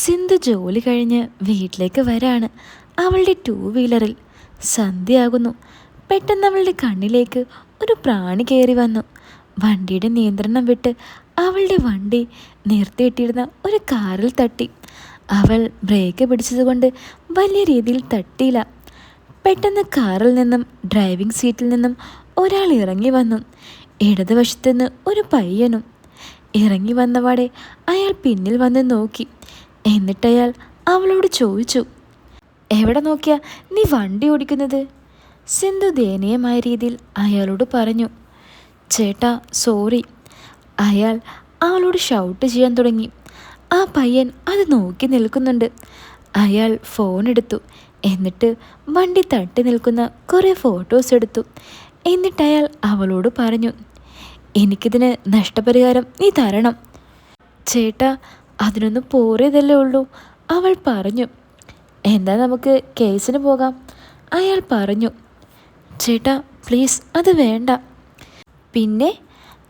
സിന്ധു ജോലി കഴിഞ്ഞ് വീട്ടിലേക്ക് വരാണ്. അവളുടെ ടൂ വീലറിൽ സന്ധ്യയാകുന്നു പെട്ടെന്ന് അവളുടെ കണ്ണിലേക്ക് ഒരു പ്രാണി കയറി വന്നു. വണ്ടിയുടെ നിയന്ത്രണം വിട്ട് അവളുടെ വണ്ടി നിർത്തിയിട്ടിരുന്ന ഒരു കാറിൽ തട്ടി. അവൾ ബ്രേക്ക് പിടിച്ചതുകൊണ്ട് വലിയ രീതിയിൽ തട്ടിയില്ല. പെട്ടെന്ന് കാറിൽ നിന്നും ഡ്രൈവിംഗ് സീറ്റിൽ നിന്നും ഒരാൾ ഇറങ്ങി വന്നു. ഇടതുവശത്തുനിന്ന് ഒരു പയ്യനും ഇറങ്ങി വന്നപാടെ അയാൾ പിന്നിൽ വന്ന് നോക്കി. എന്നിട്ടയാൾ അവളോട് ചോദിച്ചു എവിടെ നോക്കിയാ നീ വണ്ടി ഓടിക്കുന്നത്? സിന്ധു ദയനീയമായ രീതിയിൽ അയാളോട് പറഞ്ഞു ചേട്ടാ സോറി. അയാൾ അവളോട് ഷൗട്ട് ചെയ്യാൻ തുടങ്ങി. ആ പയ്യൻ അത് നോക്കി നിൽക്കുന്നുണ്ട്. അയാൾ ഫോൺ എടുത്തു എന്നിട്ട് വണ്ടി തട്ടി നിൽക്കുന്ന കുറേ ഫോട്ടോസ് എടുത്തു. എന്നിട്ട് അയാൾ അവളോട് പറഞ്ഞു എനിക്കിതിന് നഷ്ടപരിഹാരം നീ തരണം. ചേട്ടാ അതിനൊന്നും പോറിയതല്ലേ ഉള്ളൂ. അവൾ പറഞ്ഞു എന്താ നമുക്ക് കേസിന് പോകാം? അയാൾ പറഞ്ഞു ചേട്ടാ പ്ലീസ് അത് വേണ്ട. പിന്നെ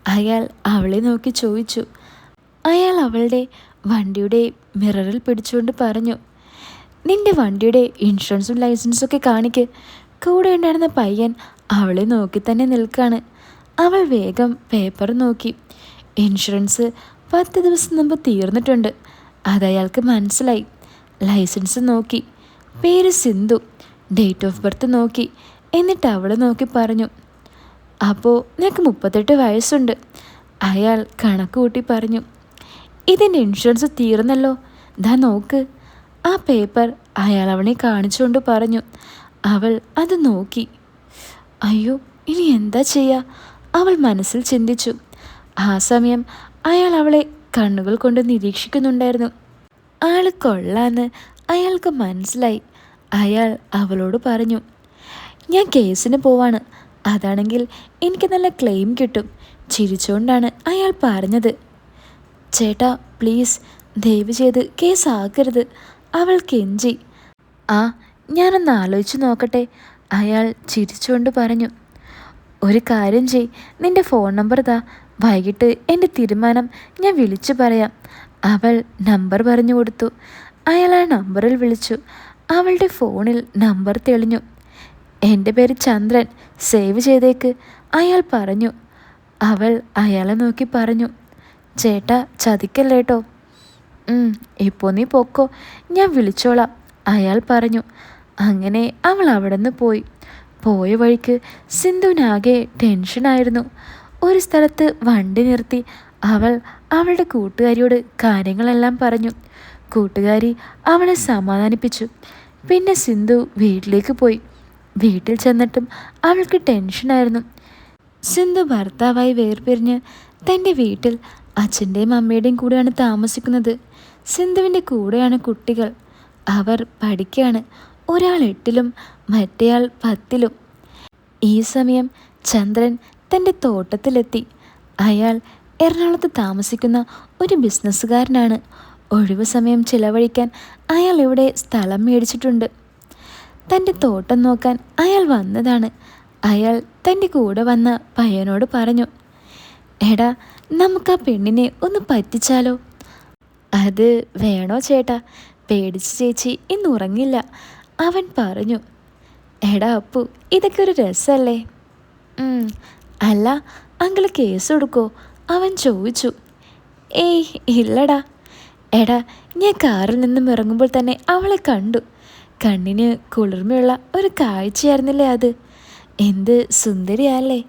അയാൾ അവളെ നോക്കി ചോദിച്ചു അയാൾ അവളുടെ വണ്ടിയുടെ മിററിൽ പിടിച്ചുകൊണ്ട് പറഞ്ഞു നിന്റെ വണ്ടിയുടെ ഇൻഷുറൻസും ലൈസൻസും ഒക്കെ കാണിക്ക്. കൂടെ ഉണ്ടായിരുന്ന പയ്യൻ അവളെ നോക്കി തന്നെ നിൽക്കാണ്. അവൾ വേഗം പേപ്പർ നോക്കി ഇൻഷുറൻസ് പത്ത് ദിവസം മുമ്പ് തീർന്നിട്ടുണ്ട്. അതയാൾക്ക് മനസ്സിലായി. ലൈസൻസ് നോക്കി. പേര് സിന്ധു. ഡേറ്റ് ഓഫ് ബർത്ത് നോക്കി. എന്നിട്ട് അവളെ നോക്കി പറഞ്ഞു. അപ്പോൾ നിനക്ക് മുപ്പത്തെട്ട് വയസ്സുണ്ട്. അയാൾ കണക്ക് കൂട്ടി പറഞ്ഞു. ഇതിന്റെ ഇൻഷുറൻസ് തീർന്നല്ലോ. ദാ നോക്ക്. ആ പേപ്പർ അയാൾ അവളെ കാണിച്ചുകൊണ്ട് പറഞ്ഞു. അവൾ അത് നോക്കി. അയ്യോ ഇനി എന്താ ചെയ്യുക അവൾ മനസ്സിൽ ചിന്തിച്ചു. ആ സമയം അയാൾ അവളെ കണ്ണുകൾ കൊണ്ട് നിരീക്ഷിക്കുന്നുണ്ടായിരുന്നു. ആൾ കൊള്ളാന്ന് അയാൾക്ക് മനസ്സിലായി. അയാൾ അവളോട് പറഞ്ഞു ഞാൻ കേസിന് പോവാണ്. അതാണെങ്കിൽ എനിക്ക് നല്ല ക്ലെയിം കിട്ടും. ചിരിച്ചുകൊണ്ടാണ് അയാൾ പറഞ്ഞത്. ചേട്ടാ പ്ലീസ് ദയവ് ചെയ്ത് കേസാക്കരുത്. അവൾ കെഞ്ചി. ആ ഞാനൊന്ന് ആലോചിച്ച് നോക്കട്ടെ അയാൾ ചിരിച്ചുകൊണ്ട് പറഞ്ഞു. ഒരു കാര്യം ചെയ് നിന്റെ ഫോൺ നമ്പർ താ വൈകിട്ട് എന്റെ തീരുമാനം ഞാൻ വിളിച്ചു പറയാം. അവൾ നമ്പർ പറഞ്ഞു കൊടുത്തു. അയാൾ ആ നമ്പറിൽ വിളിച്ചു. അവളുടെ ഫോണിൽ നമ്പർ തെളിഞ്ഞു. എന്റെ പേര് ചന്ദ്രൻ. സേവ് ചെയ്തേക്ക്. അയാൾ പറഞ്ഞു. അവൾ അയാളെ നോക്കി പറഞ്ഞു. ചേട്ടാ ചതിക്കല്ലേട്ടോ ഇപ്പോൾ നീ പൊക്കോ. ഞാൻ വിളിച്ചോളാം. അയാൾ പറഞ്ഞു. അങ്ങനെ അവൾ അവിടെ നിന്ന് പോയി. പോയ വഴിക്ക് സിന്ധുവിനാകെ ടെൻഷനായിരുന്നു ഒരു സ്ഥലത്ത് വണ്ടി നിർത്തി അവൾ അവളുടെ കൂട്ടുകാരിയോട് കാര്യങ്ങളെല്ലാം പറഞ്ഞു. കൂട്ടുകാരി അവളെ സമാധാനിപ്പിച്ചു. പിന്നെ സിന്ധു വീട്ടിലേക്ക് പോയി. വീട്ടിൽ ചെന്നിട്ടും അവൾക്ക് ടെൻഷനായിരുന്നു സിന്ധു ഭർത്താവായി വേർപിരിഞ്ഞ് തന്റെ വീട്ടിൽ അച്ഛന്റെയും അമ്മയുടെയും കൂടെയാണ് താമസിക്കുന്നത്. സിന്ധുവിന്റെ കൂടെയാണ് കുട്ടികൾ. അവർ പഠിക്കുകയാണ് ഒരാൾ എട്ടിലും മറ്റേയാൾ പത്തിലും. ഈ സമയം ചന്ദ്രൻ തന്റെ തോട്ടത്തിലെത്തി. അയാൾ എറണാകുളത്ത് താമസിക്കുന്ന ഒരു ബിസിനസ്സുകാരനാണ്. ഒഴിവു സമയം ചിലവഴിക്കാൻ അയാൾ ഇവിടെ സ്ഥലം മേടിച്ചിട്ടുണ്ട്. തന്റെ തോട്ടം നോക്കാൻ അയാൾ വന്നതാണ്. അയാൾ തന്റെ കൂടെ വന്ന പയ്യനോട് പറഞ്ഞു എടാ നമുക്ക് ആ പെണ്ണിനെ ഒന്ന് പറ്റിച്ചാലോ? അത് വേണോ ചേട്ടാ? പേടിച്ച് ചേച്ചി ഇന്ന് ഉറങ്ങില്ല. അവൻ പറഞ്ഞു എടാ അപ്പു ഇതൊക്കെ ഒരു രസമല്ലേ അല്ല അങ്കിൾ കേസ് കൊടുക്കോ അവൻ ചോദിച്ചു. ഏയ് ഇല്ലടാ. എടാ ഞാൻ കാറിൽ നിന്നും ഇറങ്ങുമ്പോൾ തന്നെ അവളെ കണ്ടു. കണ്ണിന് കുളിർമയുള്ള ഒരു കാഴ്ചയായിരുന്നില്ലേ അത്? എന്ത് സുന്ദരിയല്ലേ.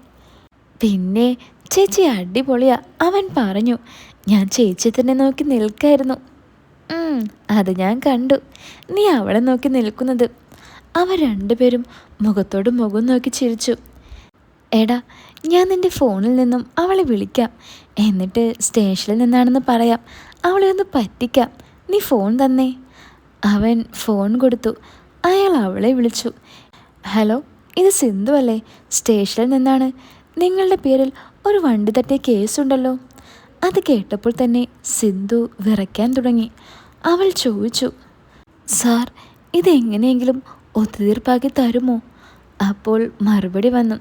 പിന്നെ ചേച്ചി അടിപൊളിയാ അവൻ പറഞ്ഞു. ഞാൻ ചേച്ചി തന്നെ നോക്കി നിൽക്കായിരുന്നു. അത് ഞാൻ കണ്ടു. നീ അവളെ നോക്കി നിൽക്കുന്നത്. അവർ രണ്ടുപേരും മുഖത്തോട് മുഖം നോക്കി ചിരിച്ചു. എടാ ഞാൻ നിന്റെ ഫോണിൽ നിന്നും അവളെ വിളിക്കാം. എന്നിട്ട് സ്റ്റേഷനിൽ നിന്നാണെന്ന് പറയാം. അവളെ ഒന്ന് പറ്റിക്കാം. നീ ഫോൺ തന്നേ. അവൻ ഫോൺ കൊടുത്തു. അയാൾ അവളെ വിളിച്ചു. ഹലോ ഇത് സിന്ധു അല്ലേ? സ്റ്റേഷനിൽ നിന്നാണ്. നിങ്ങളുടെ പേരിൽ ഒരു വണ്ടി തട്ടിയ കേസുണ്ടല്ലോ. അത് കേട്ടപ്പോൾ തന്നെ സിന്ധു വിറയ്ക്കാൻ തുടങ്ങി. അവൾ ചോദിച്ചു സാർ ഇതെങ്ങനെയെങ്കിലും ഒത്തുതീർപ്പാക്കി തരുമോ? അപ്പോൾ മറുപടി വന്നു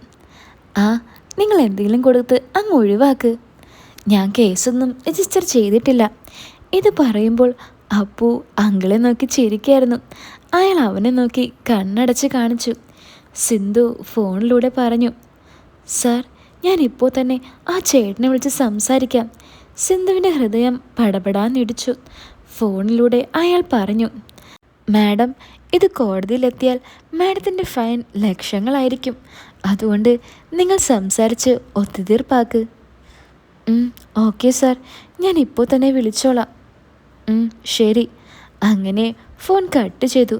ആ നിങ്ങൾ എന്തെങ്കിലും കൊടുത്ത് അങ്ങ് ഒഴിവാക്ക്. ഞാൻ കേസൊന്നും രജിസ്റ്റർ ചെയ്തിട്ടില്ല. ഇത് പറയുമ്പോൾ അപ്പു അങ്കിളെ നോക്കി ചിരിക്കായിരുന്നു. അയാൾ അവനെ നോക്കി കണ്ണടച്ച് കാണിച്ചു. സിന്ധു ഫോണിലൂടെ പറഞ്ഞു സാർ ഞാൻ ഇപ്പോൾ തന്നെ ആ ചേട്ടനെ വിളിച്ച് സംസാരിക്കാം. സിന്ധുവിന്റെ ഹൃദയം പടപടാന്നിടിച്ചു. ഫോണിലൂടെ അയാൾ പറഞ്ഞു മാഡം ഇത് കോടതിയിലെത്തിയാൽ മാഡത്തിന്റെ ഫൈൻ ലക്ഷങ്ങളായിരിക്കും. അതുകൊണ്ട് നിങ്ങൾ സംസാരിച്ച് ഒത്തുതീർപ്പാക്ക്. Okay sir. ഞാൻ ഇപ്പോൾ തന്നെ വിളിച്ചോളാം. ശരി. അങ്ങനെ ഫോൺ കട്ട് ചെയ്തു.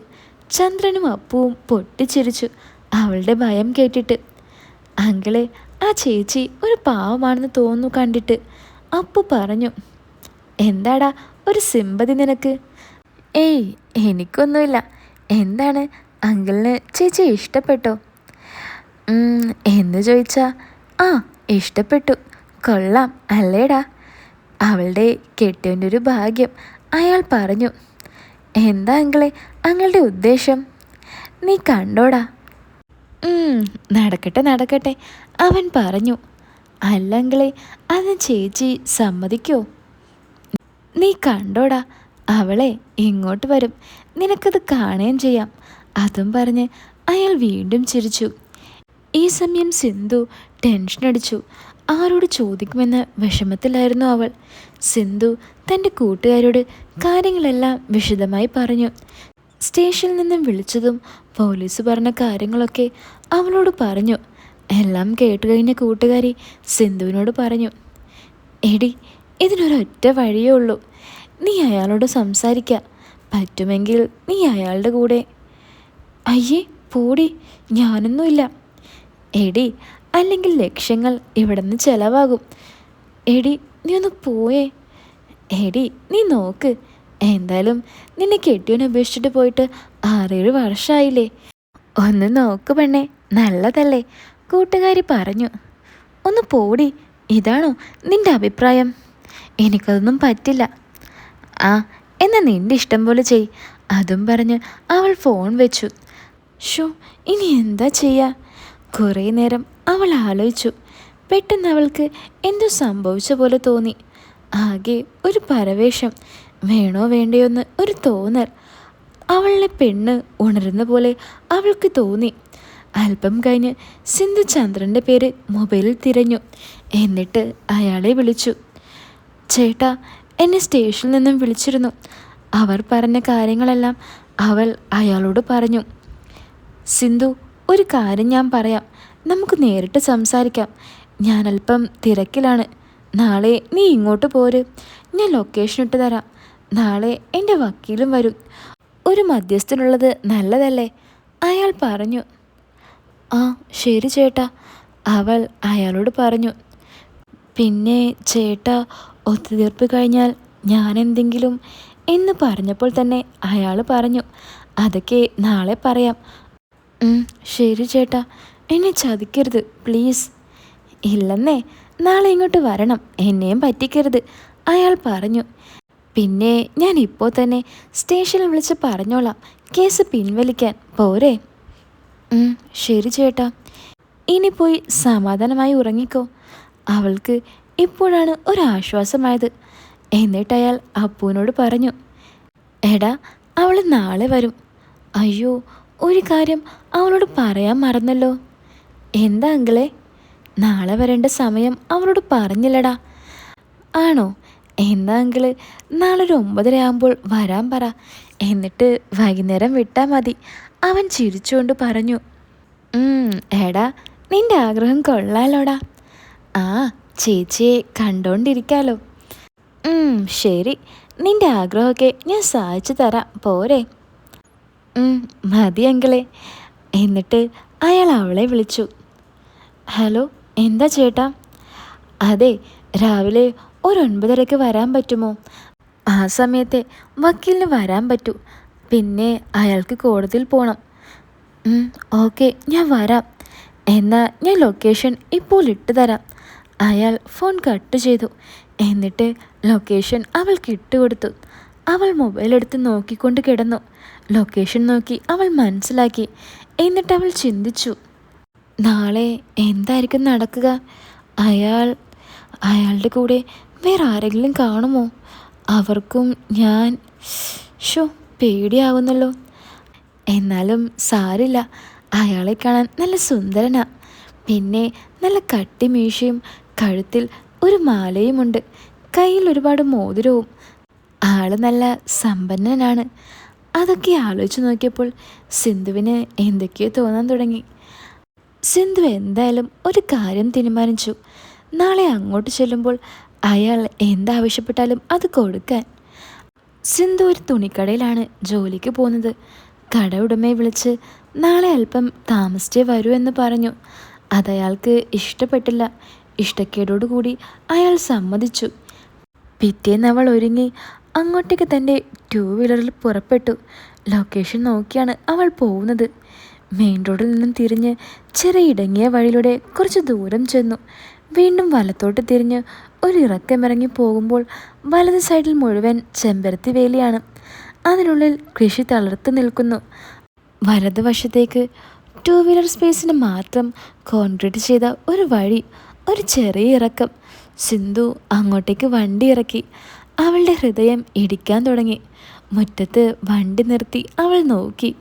ചന്ദ്രനും അപ്പുവും പൊട്ടിച്ചിരിച്ചു. അവളുടെ ഭയം കേട്ടിട്ട്. അങ്കിളെ ആ ചേച്ചി ഒരു പാവമാണെന്ന് തോന്നുന്നു കണ്ടിട്ട്. അപ്പു പറഞ്ഞു എന്താടാ ഒരു സിമ്പതി നിനക്ക്? ഏയ് എനിക്കൊന്നുമില്ല. എന്താണ്? അങ്കിളിന് ചേച്ചി ഇഷ്ടപ്പെട്ടോ? എന്ന് ചോദിച്ചാ ആ ഇഷ്ടപ്പെട്ടു. കൊള്ളാം അല്ലേടാ? അവളുടെ കെട്ടിയവന്റെ ഒരു ഭാഗ്യം. അയാൾ പറഞ്ഞു എന്താ അങ്കിളെ അങ്ങളുടെ ഉദ്ദേശം? നീ കണ്ടോടാ. നടക്കട്ടെ നടക്കട്ടെ അവൻ പറഞ്ഞു. അല്ലങ്കിളെ അത് ചേച്ചി സമ്മതിക്കോ? നീ കണ്ടോടാ അവളെ ഇങ്ങോട്ട് വരും. നിനക്കത് കാണുകയും ചെയ്യാം. അതും പറഞ്ഞ് അയാൾ വീണ്ടും ചിരിച്ചു. ഈ സമയം സിന്ധു ടെൻഷൻ അടിച്ചു. ആരോട് ചോദിക്കുമെന്ന വിഷമത്തിലായിരുന്നു അവൾ. സിന്ധു തന്റെ കൂട്ടുകാരോട് കാര്യങ്ങളെല്ലാം വിശദമായി പറഞ്ഞു. സ്റ്റേഷനിൽ നിന്നും വിളിച്ചതും പോലീസ് പറഞ്ഞ കാര്യങ്ങളൊക്കെ അവളോട് പറഞ്ഞു. എല്ലാം കേട്ട് കഴിഞ്ഞ കൂട്ടുകാരി സിന്ധുവിനോട് പറഞ്ഞു. എടി ഇതിനൊരൊറ്റ വഴിയേ ഉള്ളൂ. നീ അയാളോട് സംസാരിക്ക. പറ്റുമെങ്കിൽ നീ അയാളുടെ കൂടെ. അയ്യേ പോടി ഞാനൊന്നുമില്ല. എടി അല്ലെങ്കിൽ ലക്ഷ്യങ്ങൾ ഇവിടെ നിന്ന് ചിലവാകും. എടി നീ ഒന്ന് പോയേ. എടി നീ നോക്ക്. എന്തായാലും നിന്നെ കെട്ടിയോനെ ഉപേക്ഷിച്ചിട്ട് പോയിട്ട് ആറേഴ് വർഷമായില്ലേ ഒന്ന് നോക്ക് പെണ്ണേ നല്ലതല്ലേ? കൂട്ടുകാരി പറഞ്ഞു. ഒന്ന് പോടി ഇതാണോ നിന്റെ അഭിപ്രായം? എനിക്കതൊന്നും പറ്റില്ല. ആ എന്നാൽ നിന്റെ ഇഷ്ടം പോലെ ചെയ്. അതും പറഞ്ഞ് അവൾ ഫോൺ വെച്ചു. ഷോ ഇനി എന്താ ചെയ്യുക കുറേ നേരം അവൾ ആലോചിച്ചു. പെട്ടെന്ന് അവൾക്ക് എന്തോ സംഭവിച്ച പോലെ തോന്നി. ആകെ ഒരു പരവേഷം. വേണോ വേണ്ടയോന്ന് ഒരു തോന്നൽ. അവളുടെ പെണ്ണ് ഉണരുന്ന പോലെ അവൾക്ക് തോന്നി. അല്പം കഴിഞ്ഞ് സിന്ധു ചന്ദ്രന്റെ പേര് മൊബൈലിൽ തിരഞ്ഞു. എന്നിട്ട് അയാളെ വിളിച്ചു. ചേട്ടാ എന്നെ സ്റ്റേഷനിൽ നിന്നും വിളിച്ചിരുന്നു. അവർ പറഞ്ഞ കാര്യങ്ങളെല്ലാം അവൾ അയാളോട് പറഞ്ഞു. സിന്ധു ഒരു കാര്യം ഞാൻ പറയാം. നമുക്ക് നേരിട്ട് സംസാരിക്കാം. ഞാൻ അല്പം തിരക്കിലാണ്. നാളെ നീ ഇങ്ങോട്ട് പോര്. ഞാൻ ലൊക്കേഷൻ ഇട്ട് തരാം. നാളെ എന്റെ വക്കീലും വരും. ഒരു മധ്യസ്ഥനുള്ളത് നല്ലതല്ലേ? അയാൾ പറഞ്ഞു. ആ ശരി ചേട്ടാ. അവൾ അയാളോട് പറഞ്ഞു. പിന്നെ ചേട്ടാ ഒത്തുതീർപ്പ് കഴിഞ്ഞാൽ ഞാൻ എന്തെങ്കിലും എന്ന് പറഞ്ഞപ്പോൾ തന്നെ അയാൾ പറഞ്ഞു അതൊക്കെ നാളെ പറയാം. ശരി ചേട്ടാ എന്നെ ചതിക്കരുത് പ്ലീസ്. ഇല്ലെന്നേ നാളെ ഇങ്ങോട്ട് വരണം എന്നെയും പറ്റിക്കരുത് അയാൾ പറഞ്ഞു. പിന്നെ ഞാൻ ഇപ്പോൾ തന്നെ സ്റ്റേഷനിൽ വിളിച്ച് പറഞ്ഞോളാം കേസ് പിൻവലിക്കാൻ പോരെ? ശരി ചേട്ടാ. ഇനി പോയി സമാധാനമായി ഉറങ്ങിക്കോ. അവൾക്ക് ഇപ്പോഴാണ് ഒരാശ്വാസമായത്. എന്നിട്ട് അയാൾ അപ്പുവിനോട് പറഞ്ഞു എടാ അവൾ നാളെ വരും. അയ്യോ ഒരു കാര്യം അവളോട് പറയാൻ മറന്നല്ലോ. എന്താ അങ്കിളെ നാളെ വരേണ്ട സമയം അവളോട് പറഞ്ഞില്ലടാ. ആണോ? എന്താ അങ്കിൾ നാളെ ഒരു ഒമ്പതര ആകുമ്പോൾ വരാൻ പറ. എന്നിട്ട് വൈകുന്നേരം വിട്ടാൽ മതി. അവൻ ചിരിച്ചുകൊണ്ട് പറഞ്ഞു "ഉം, എടാ നിന്റെ ആഗ്രഹം കൊള്ളാലോടാ. ആ ചേച്ചിയെ കണ്ടോണ്ടിരിക്കാലോ. ശരി. നിന്റെ ആഗ്രഹമൊക്കെ ഞാൻ സഹായിച്ചു തരാം. പോരെ. മതി അങ്കിളെ. എന്നിട്ട് അയാൾ അവളെ വിളിച്ചു. ഹലോ എന്താ ചേട്ടാ? അതെ രാവിലെ ഒരു ഒൻപതരയ്ക്ക് വരാൻ പറ്റുമോ? ആ സമയത്തെ വക്കീലിന് വരാൻ പറ്റൂ. പിന്നെ അയാൾക്ക് കോടതിയിൽ പോകണം ഓക്കെ ഞാൻ വരാം. എന്നാൽ ഞാൻ ലൊക്കേഷൻ ഇപ്പോൾ ഇട്ട് തരാം. അയാൾ ഫോൺ കട്ട് ചെയ്തു. എന്നിട്ട് ലൊക്കേഷൻ അവൾക്ക് ഇട്ടുകൊടുത്തു അവൾ മൊബൈൽ എടുത്ത് നോക്കിക്കൊണ്ട് കിടന്നു. ലൊക്കേഷൻ നോക്കി അവൾ മനസ്സിലാക്കി. എന്നിട്ട് അവൾ ചിന്തിച്ചു. നാളെ എന്തായിരിക്കും നടക്കുക? അയാൾ അയാളുടെ കൂടെ വേറെ ആരെങ്കിലും കാണുമോ? അവർക്കും ഞാൻ ഷോ പേടിയാവുന്നല്ലോ. എന്നാലും സാരില്ല. അയാളെ കാണാൻ നല്ല സുന്ദരനാ. പിന്നെ നല്ല കട്ടിമീശയും കഴുത്തിൽ ഒരു മാലയുമുണ്ട്. കയ്യിൽ ഒരുപാട് മോതിരവും. ആൾ നല്ല സമ്പന്നനാണ്. അതൊക്കെ ആലോചിച്ച് നോക്കിയപ്പോൾ സിന്ധുവിന് എന്തൊക്കെയോ തോന്നാൻ തുടങ്ങി. സിന്ധു എന്തായാലും ഒരു കാര്യം തീരുമാനിച്ചു. നാളെ അങ്ങോട്ട് ചെല്ലുമ്പോൾ അയാൾ എന്താവശ്യപ്പെട്ടാലും അത് കൊടുക്കാൻ. സിന്ധു ഒരു തുണിക്കടയിലാണ് ജോലിക്ക് പോകുന്നത്. കട ഉടമയെ വിളിച്ച് നാളെ അല്പം താമസിച്ചേ വരൂ എന്ന് പറഞ്ഞു. അതയാൾക്ക് ഇഷ്ടപ്പെട്ടില്ല. ഇഷ്ടക്കേടോടുകൂടി അയാൾ സമ്മതിച്ചു. പിറ്റേന്ന് അവൾ ഒരുങ്ങി അങ്ങോട്ടേക്ക് തന്റെ ടൂ വീലറിൽ പുറപ്പെട്ടു. ലൊക്കേഷൻ നോക്കിയാണ് അവൾ പോകുന്നത്. മെയിൻ റോഡിൽ നിന്നും തിരിഞ്ഞ് ചെറിയ ഇടങ്ങിയ വഴിയിലൂടെ കുറച്ച് ദൂരം ചെന്നു. വീണ്ടും വലത്തോട്ട് തിരിഞ്ഞ് ഒരു ഇറക്കമിറങ്ങി പോകുമ്പോൾ വലത് സൈഡിൽ മുഴുവൻ ചെമ്പരത്തി വേലിയാണ് അതിനുള്ളിൽ കൃഷി തളർത്ത് നിൽക്കുന്നു. വലതുവശത്തേക്ക് ടൂ വീലർ സ്പേസിന് മാത്രം കോൺക്രീറ്റ് ചെയ്ത ഒരു വഴി ഒരു ചെറിയ ഇറക്കം. സിന്ധു അങ്ങോട്ടേക്ക് വണ്ടി ഇറക്കി. അവളുടെ ഹൃദയം ഇടിക്കാൻ തുടങ്ങി. മുറ്റത്ത് വണ്ടി നിർത്തി അവൾ നോക്കി.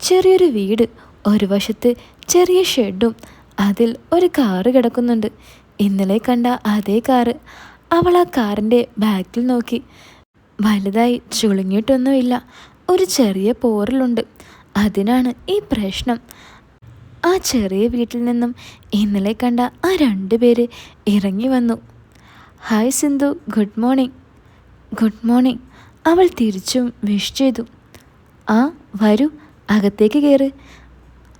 ചെറിയൊരു വീട് ഒരു വശത്ത് ചെറിയ ഷെഡും അതിൽ ഒരു കാറ് കിടക്കുന്നുണ്ട്. ഇന്നലെ കണ്ട അതേ കാറ്. അവൾ ആ കാറിന്റെ ബാക്കിൽ നോക്കി. വലുതായി ചുളുങ്ങിയിട്ടൊന്നുമില്ല. ഒരു ചെറിയ പോറലുണ്ട്. അതിനാണ് ഈ പ്രശ്നം. ആ ചെറിയ വീട്ടിൽ നിന്നും ഇന്നലെ കണ്ട ആ രണ്ടു പേര് ഇറങ്ങി വന്നു. Hi Sindhu. Good morning good morning അവൾ തിരിച്ചും വിഷ് ചെയ്തു. ആ വരൂ. അകത്തേക്ക് കയറ്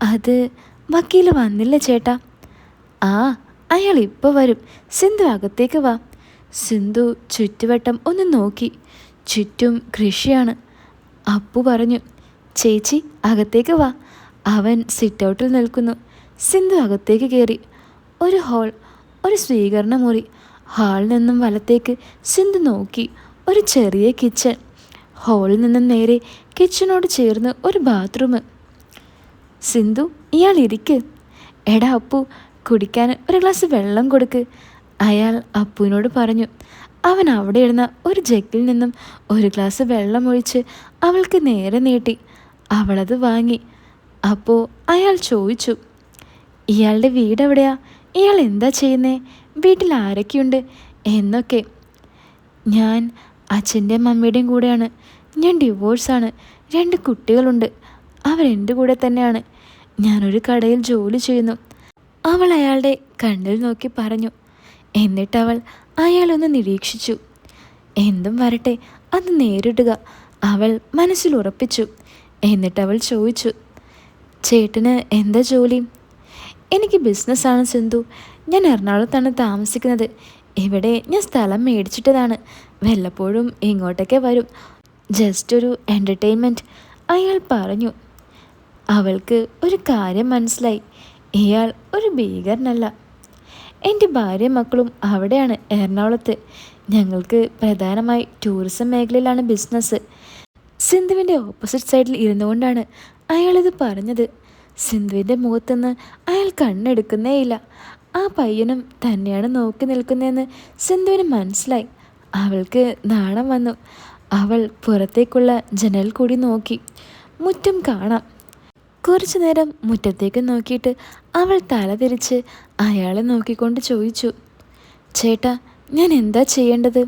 അത് വക്കീൽ വന്നില്ല ചേട്ടാ. ആ അയാൾ ഇപ്പോൾ വരും. സിന്ധു അകത്തേക്ക് വാ. സിന്ധു ചുറ്റുവട്ടം ഒന്ന് നോക്കി. ചുറ്റും കൃഷിയാണ്. അപ്പു പറഞ്ഞു. ചേച്ചി അകത്തേക്ക് വാ. അവൻ സിറ്റ് ഔട്ടിൽ നിൽക്കുന്നു. സിന്ധു അകത്തേക്ക് കയറി. ഒരു ഹാൾ ഒരു സ്വീകരണ മുറി ഹാളിൽ നിന്നും വലത്തേക്ക് സിന്ധു നോക്കി. ഒരു ചെറിയ കിച്ചൺ. ഹാളിൽ നിന്നും നേരെ കിച്ചണോട് ചേർന്ന് ഒരു ബാത്റൂം. സിന്ധു ഇയാൾ ഇരിക്ക്. എടാ അപ്പു കുടിക്കാൻ ഒരു ഗ്ലാസ് വെള്ളം കൊടുക്ക്. അയാൾ അപ്പുവിനോട് പറഞ്ഞു. അവൻ അവിടെ ഇരുന്ന ഒരു ജഗ്ഗിൽ നിന്നും ഒരു ഗ്ലാസ് വെള്ളം ഒഴിച്ച് അവൾക്ക് നേരെ നീട്ടി. അവളത് വാങ്ങി. അപ്പോൾ അയാൾ ചോദിച്ചു ഇയാളുടെ വീട് എവിടെയാ? ഇയാൾ എന്താ ചെയ്യുന്നേ? വീട്ടിൽ ആരൊക്കെയുണ്ട്? എന്നൊക്കെ. ഞാൻ അച്ഛന്റെയും മമ്മിയുടെയും കൂടെയാണ്. ഞാൻ ഡിവോഴ്സാണ്. രണ്ട് കുട്ടികളുണ്ട്. അവരെന്റെ കൂടെ തന്നെയാണ്. ഞാനൊരു കടയിൽ ജോലി ചെയ്യുന്നു. അവൾ അയാളുടെ കണ്ണിൽ നോക്കി പറഞ്ഞു. എന്നിട്ടവൾ അയാളൊന്ന് നിരീക്ഷിച്ചു. എന്തും വരട്ടെ അത് നേരിടുക അവൾ മനസ്സിൽ ഉറപ്പിച്ചു. എന്നിട്ടവൾ ചോദിച്ചു ചേട്ടന് എന്താ ജോലി? എനിക്ക് ബിസിനസ്സാണ് സിന്ധു. ഞാൻ എറണാകുളത്താണ് താമസിക്കുന്നത്. ഇവിടെ ഞാൻ സ്ഥലം മേടിച്ചിട്ടതാണ്. വല്ലപ്പോഴും ഇങ്ങോട്ടൊക്കെ വരും. ജസ്റ്റ് ഒരു എന്റർടൈൻമെന്റ് അയാൾ പറഞ്ഞു. അവൾക്ക് ഒരു കാര്യം മനസ്സിലായി. ഇയാൾ ഒരു ഭീകരനല്ല. എന്റെ ഭാര്യ മക്കളും അവിടെയാണ് എറണാകുളത്ത്. ഞങ്ങൾക്ക് പ്രധാനമായി ടൂറിസം മേഖലയിലാണ് ബിസിനസ് സിന്ധുവിന്റെ ഓപ്പോസിറ്റ് സൈഡിൽ ഇരുന്നുകൊണ്ടാണ് അയാളിത് പറഞ്ഞത് സിന്ധുവിന്റെ മുഖത്തുനിന്ന് അയാൾ കണ്ണെടുക്കുന്നേയില്ല ആ പയ്യനും തന്നെയാണ് നോക്കി നിൽക്കുന്നതെന്ന് സിന്ധുവിന് മനസ്സിലായി. അവൾക്ക് നാണം വന്നു. അവൾ പുറത്തേക്കുള്ള ജനൽ കൂടി നോക്കി. മുറ്റം കാണാം. കുറച്ചു നേരം മുറ്റത്തേക്ക് നോക്കിയിട്ട് അവൾ തല തിരിച്ച് അയാളെ നോക്കിക്കൊണ്ട് ചോദിച്ചു ചേട്ടാ ഞാൻ എന്താ ചെയ്യേണ്ടത്?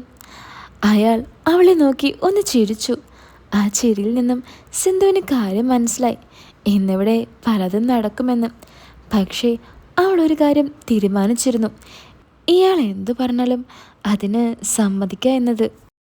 അയാൾ അവളെ നോക്കി ഒന്ന് ചിരിച്ചു. ആ ചിരിയിൽ നിന്നും സിന്ധുവിന് കാര്യം മനസ്സിലായി. ഇന്നിവിടെ പലതും നടക്കുമെന്ന്. പക്ഷേ അവൾ ഒരു കാര്യം തീരുമാനിച്ചിരുന്നു. ഇയാൾ എന്തു പറഞ്ഞാലും അതിന് സമ്മതിക്കുക എന്നത്.